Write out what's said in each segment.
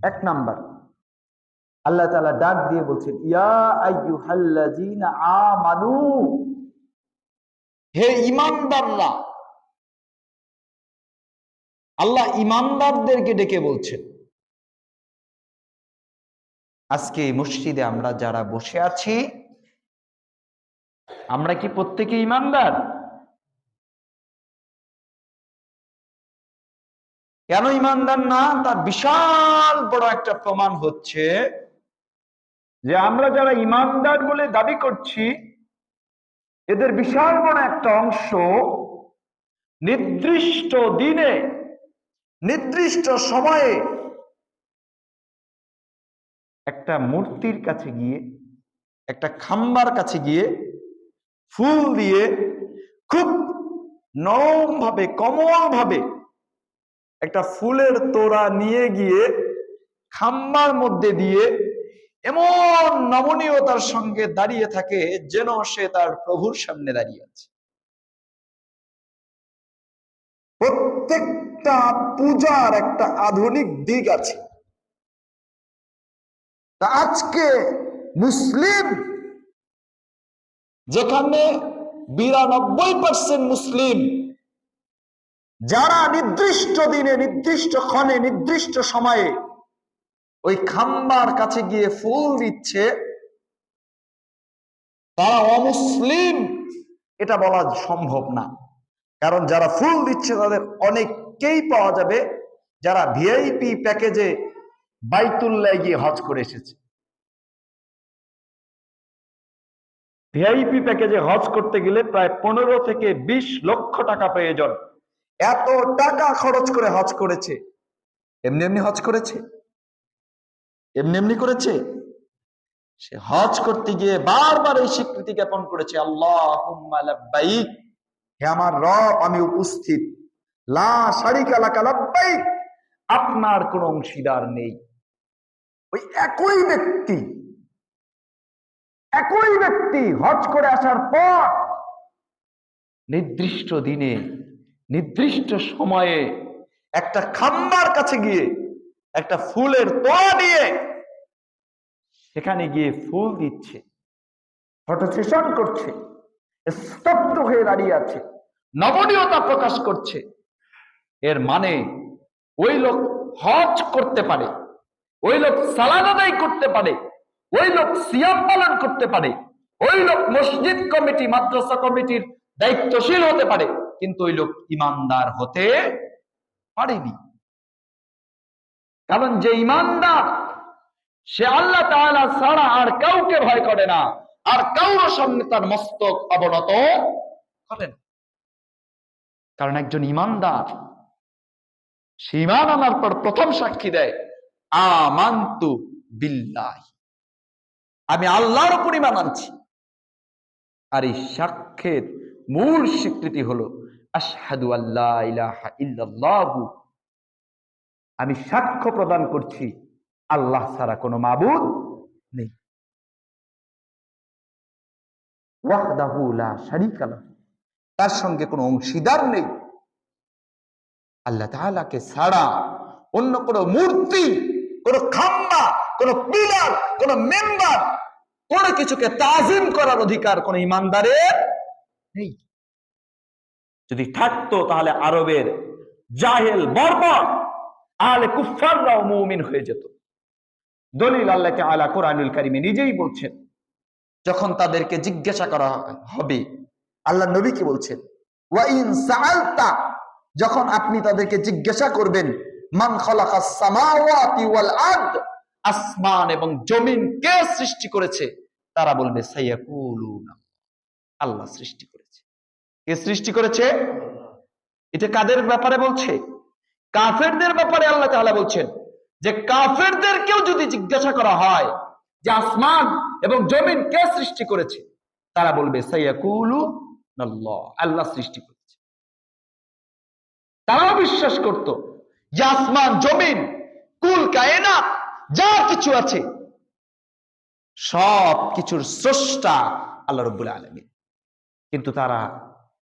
এক নাম্বার। আল্লাহ তাআলা ডাক দিয়ে বলছেন, ইয়া আমানু। হে ইমানদাররা, আল্লাহ ইমানদারদেরকে ডেকে বলছেন, আজকে এই মসজিদে আমরা যারা বসে আছি, আমরা কি প্রত্যেকে ইমানদার? কেন ইমানদার না? তার বিশাল বড় একটা প্রমাণ হচ্ছে যে আমরা যারা ইমানদার বলে দাবি করছি, এদের বিশাল বড় একটা অংশ নির্দিষ্ট দিনে, নির্দিষ্ট সময়ে একটা মূর্তির কাছে গিয়ে, একটা খাম্বার কাছে গিয়ে ফুল দিয়ে খুব নরম ভাবে, কমল ভাবে একটা ফুলের তোড়া নিয়ে গিয়ে খাম্বার মধ্যে দিয়ে এমন নমনীয়তার সঙ্গে দাঁড়িয়ে থাকে যেন সে তার প্রভুর সামনে দাঁড়িয়ে আছে। প্রত্যেকটা পূজার একটা আধুনিক দিক আছে। আজকে মুসলিম যেখানে বিরানব্বই পার্সেন্ট মুসলিম যারা নির্দিষ্ট দিনে, নির্দিষ্ট ক্ষণে, নির্দিষ্ট সময়ে ওই খাম্বার কাছে গিয়ে ফুল দিচ্ছে, তারা অমুসলিম। এটা বলা সম্ভব না। কারণ যারা ফুল দিচ্ছে, তাদের অনেককেই পাওয়া যাবে। যারা ভিআইপি প্যাকেজে বাইতুল্লায় গিয়ে হজ করে এসেছে। ভিআইপি প্যাকেজে হজ করতে গেলে প্রায় পনেরো থেকে বিশ লক্ষ টাকা প্রয়োজন। এত টাকা খরচ করে হজ করেছে। এমনি এমনি হজ করেছে? এমনি এমনি করেছে? সে হজ করতে গিয়ে বারবার এই স্বীকৃতি জ্ঞাপন করেছে আল্লাহ হে আমার রব, আমি উপস্থিত। লাব্বাইক। আপনার কোন অংশীদার নেই। ওই একই ব্যক্তি একই ব্যক্তি হজ করে আসার পর নির্দিষ্ট দিনে নির্দিষ্ট সময়ে একটা খাম্বার কাছে গিয়ে একটা ফুলের তোয়া দিয়ে সেখানে গিয়ে ফুল দিচ্ছে ফটো সেশন করছে, স্তব্ধ হয়ে দাঁড়িয়ে আছে নবনীয়তা প্রকাশ করছে। এর মানে ওই লোক হজ করতে পারে, ওই লোক সালাদ আদায় করতে পারে, ওই লোক সিয়াম পালন করতে পারে, ওই লোক মসজিদ কমিটি, মাদ্রাসা কমিটির দায়িত্বশীল হতে পারে। কিন্তু ওই লোক ইমানদার হতে পারেনি। কারণ যে ইমানদার, সে আল্লাহ তাআলা ছাড়া আর কাউকে ভয় করে না, আর কাউর সামনে তার মস্তক অবনত করে না। কারণ একজন ইমানদার, সে ইমান আনার পর প্রথম সাক্ষী দেয়, আমান্তু বিল্লাহ। আমি আল্লাহর উপর ইমান আনছি। আর এই সাক্ষ্যের মূল স্বীকৃতি হলো আমি সাক্ষ্য প্রদান করছি, আল্লাহ ছাড়া কোনো মাবুদ নেই। তার সঙ্গে কোনো অংশীদার নেই। আল্লাহ তাআলাকে ছাড়া অন্য কোনো মূর্তি, কোনো খাম্বা, কোনো পিলার, কোনো মেম্বার, কোনো কিছুকে তাজিম করার অধিকার কোন ইমানদারের নেই। যদি থাকতো তাহলে আরবের জাহেল বর্বর আহলে কুফাররাও মুমিন হয়ে যেত। দলিল আল্লাহকে আলা কোরআনুল কারিমে নিজেই বলছেন, যখন তাদেরকে জিজ্ঞাসা করা হবে, আল্লাহ নবী কি বলছেন? ওয়াইন সাআলতা, যখন আপনি তাদেরকে জিজ্ঞাসা করবেন, মান খালাকাস সামাওয়াতি ওয়াল আরদ, আসমান এবং জমিন কে সৃষ্টি করেছে? তারা বলবে, সাইয়াকুলুনা, আল্লাহ সৃষ্টি কে সৃষ্টি করেছে? এটা কাদের ব্যাপারে বলছে? কাফেরদের ব্যাপারে আল্লাহ তাআলা বলছেন যে কাফেরদেরকেও যদি জিজ্ঞাসা করা হয় যে আসমান এবং জমিন কে সৃষ্টি করেছে, তারা বলবে আল্লাহ সৃষ্টি করেছে। তারাও বিশ্বাস করত যে আসমান, জমিন, কুল, কায়নাত, যা কিছু আছে সব কিছুর স্রষ্টা আল্লাহ রব্বুল আলমী কিন্তু তারা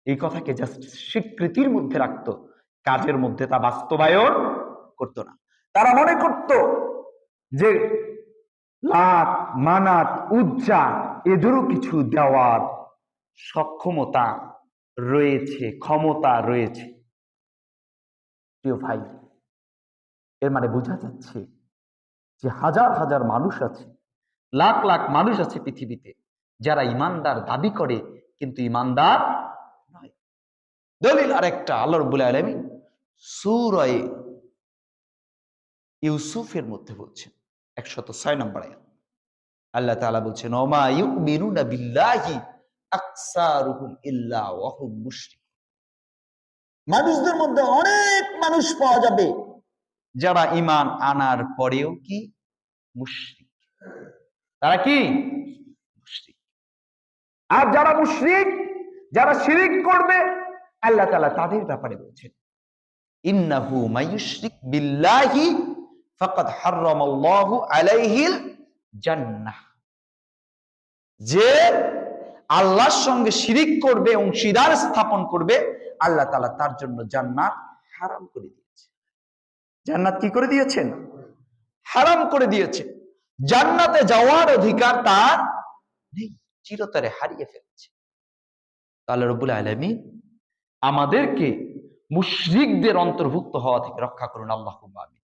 এই কথাকে জাস্ট স্বীকৃতির মধ্যে রাখত। কাজের মধ্যে তা বাস্তবায়ন করত না। তারা মনে করত যে লাত, মানাত, উজ্জা, এদেরও কিছু দেওয়ার সক্ষমতা রয়েছে, ক্ষমতা রয়েছে। প্রিয় ভাই, এর মানে বোঝা যাচ্ছে যে হাজার হাজার মানুষ আছে, লাখ লাখ মানুষ আছে পৃথিবীতে, যারা ইমানদার দাবি করে, কিন্তু ইমানদার দলিল আরেকটা, আল্লাহ রব্বুল আলমী সুরয়ে ইউসুফের মধ্যে বলছেন, একশত ছয় নম্বর আল্লাহ তাআলা বলছেন মানুষদের মধ্যে অনেক মানুষ পাওয়া যাবে যারা ইমান আনার পরেও কি? মুশরিক। তারা কি? মুশরিক। আর যারা মুশরিক, যারা শিরিক করবে আল্লাহ তাআলা তাদের ব্যাপারে বলছেন। ইন্নাহু মায়ুশরিক বিল্লাহি ফাকাদ হাররামাল্লাহু আলাইহিল জান্নাহ। যে আল্লাহর সঙ্গে শিরিক করবে অংশীদার স্থাপন করবে, আল্লাহ তাআলা তার জন্য জান্নাত হারাম করে দিয়েছে। জান্নাত কি করে দিয়েছেন? হারাম করে দিয়েছে। জান্নাতে যাওয়ার অধিকার তার নেই, চিরতরে হারিয়ে ফেলেছে। তাহলে রব্বুল আলমী আমাদেরকে মুশরিকদের অন্তর্ভুক্ত হওয়া থেকে রক্ষা করুন আল্লাহ আমি